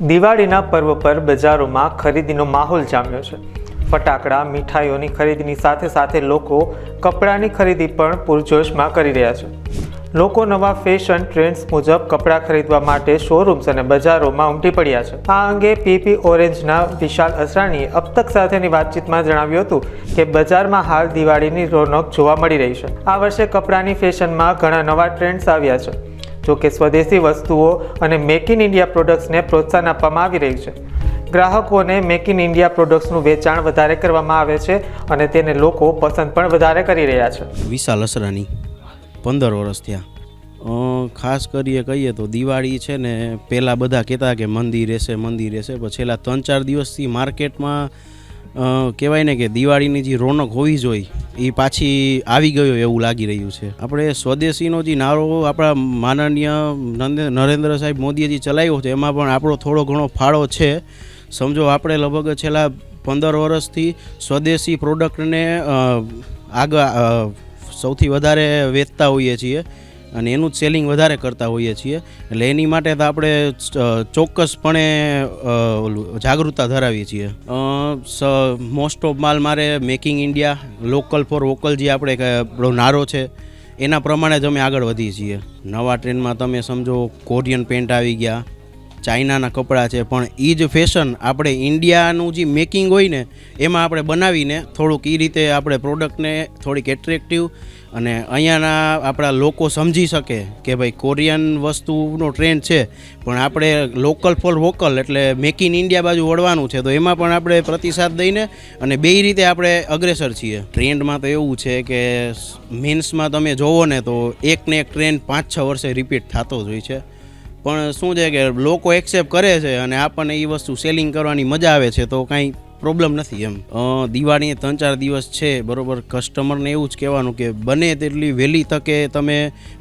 દિવાળીના પર્વ પર બજારોમાં ખરીદીનો માહોલ જામ્યો છે. ફટાકડા, મીઠાઈઓની ખરીદીની સાથે સાથે લોકો કપડાની ખરીદી પણ પૂરજોશમાં કરી રહ્યા છે. લોકો નવા ફેશન ટ્રેન્ડ્સ મુજબ કપડાં ખરીદવા માટે શોરૂમ્સ અને બજારોમાં ઉમટી પડ્યા છે. આ અંગે પીપી ઓરેન્જના વિશાલ અસરાણીએ અપતક સાથેની વાતચીતમાં જણાવ્યું હતું કે બજારમાં હાલ દિવાળીની રોનક જોવા મળી રહી છે. આ વર્ષે કપડાની ફેશનમાં ઘણા નવા ટ્રેન્ડ્સ આવ્યા છે. જો કે સ્વદેશી વસ્તુઓ અને મેક ઇન ઇન્ડિયા પ્રોડક્ટ્સને પ્રોત્સાહન આપવામાં આવી રહ્યું છે. ગ્રાહકોને મેક ઇન ઇન્ડિયા પ્રોડક્ટ્સનું વેચાણ વધારે કરવામાં આવે છે અને તેને લોકો પસંદ પણ વધારે કરી રહ્યા છે. વિશાલ અસરાની પંદર વર્ષ થયા. ખાસ કરીએ કહીએ તો દિવાળી છે ને, પહેલાં બધા કહેતા કે મંદિર રહેશે મંદિર રહેશે, પણ છેલ્લા ત્રણ ચાર દિવસથી માર્કેટમાં કહેવાય ને કે દિવાળીની જે રોનક હોવી જોઈએ, એ પાછી આવી ગયો એવું લાગી રહ્યું છે. આપણે સ્વદેશીનો જે નારો આપણા માનનીય નંદે- નરેન્દ્ર સાહેબ મોદીએ જે ચલાવ્યો છે, એમાં પણ આપણો થોડો ઘણો ફાળો છે. સમજો, આપણે લગભગ છેલ્લા પંદર વર્ષથી સ્વદેશી પ્રોડક્ટને આગળ સૌથી વધારે વેચતા હોઈએ છીએ. અને એનું જ સેલિંગ વધારે કરતા હોઈએ છીએ. એટલે એની માટે તો આપણે ચોક્કસપણે જાગૃતતા ધરાવીએ છીએ. મોસ્ટ ઓફ માલ મારે making India local for vocal જે આપણે આપણો નારો છે, એના પ્રમાણે જ અમે આગળ વધીએ છીએ. નવા ટ્રેન્ડમાં તમે સમજો કોરિયન પેન્ટ આવી ગયા. ચાઇનાના કપડાં છે, પણ એ જ ફેશન આપણે ઇન્ડિયાનું જે મેકિંગ હોય ને, એમાં આપણે બનાવીને થોડુંક એ રીતે આપણે પ્રોડક્ટને થોડીક એટ્રેક્ટિવ અને અહીંયાના આપણા લોકો સમજી શકે કે ભાઈ કોરિયન વસ્તુનો ટ્રેન્ડ છે, પણ આપણે લોકલ ફોર વોકલ એટલે મેક ઇન ઇન્ડિયા બાજુ વળવાનું છે, તો એમાં પણ આપણે પ્રતિસાદ દઈને અને બે રીતે આપણે અગ્રેસર છીએ. ટ્રેન્ડમાં તો એવું છે કે મીન્સમાં તમે જોવો ને તો એકને એક ટ્રેન્ડ પાંચ છ વર્ષે રિપીટ થતો જ હોય છે. પણ શું છે કે લોકો એક્સેપ્ટ કરે છે અને આપણને એ વસ્તુ સેલિંગ કરવાની મજા આવે છે, તો કાંઈ પ્રોબ્લેમ નથી એમ. દિવાળીએ દિવાળી ત્રણ ચાર દિવસ છે, બરાબર? કસ્ટમરને એવું જ કહેવાનું કે બને તેટલી વહેલી તકે તમે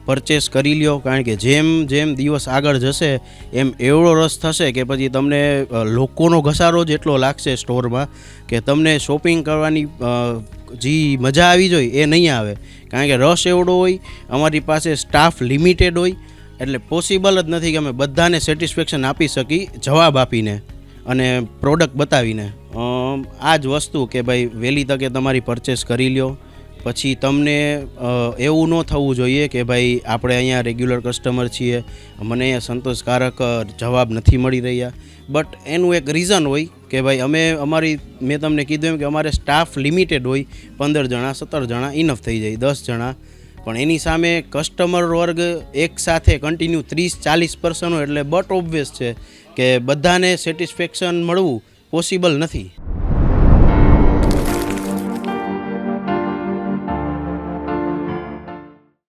પરચેસ કરી લ્યો, કારણ કે જેમ જેમ દિવસ આગળ જશે, એમ એવડો રસ થશે કે પછી તમને લોકોનો ઘસારો જ એટલો લાગશે સ્ટોરમાં કે તમને શોપિંગ કરવાની જે મજા આવી જોઈએ એ નહીં આવે. કારણ કે રસ એવડો હોય, અમારી પાસે સ્ટાફ લિમિટેડ હોય એટલે પોસિબલ જ નથી કે અમે બધાને સેટિસ્ફેક્શન આપી શકી, જવાબ આપીને અને પ્રોડક્ટ બતાવીને. આ જ વસ્તુ કે ભાઈ, વહેલી તકે તમારી પરચેસ કરી લ્યો. પછી તમને એવું ન થવું જોઈએ કે ભાઈ, આપણે અહીંયા રેગ્યુલર કસ્ટમર છીએ, મને સંતોષકારક જવાબ નથી મળી રહ્યા. બટ એનું એક રીઝન હોય કે ભાઈ, અમે, અમારી, મેં તમને કીધું એમ કે અમારે સ્ટાફ લિમિટેડ હોય, પંદર જણા, સત્તર જણા ઇનફ થઈ જાય, દસ જણા. પણ એની સામે કસ્ટમર વર્ગ એક સાથે કન્ટિન્યુ ત્રીસ, ચાલીસ પર્સનો એટલે બટ ઓબ્વિયસ છે કે બધાને સેટિસ્ફેક્શન મળવું પોસિબલ નથી.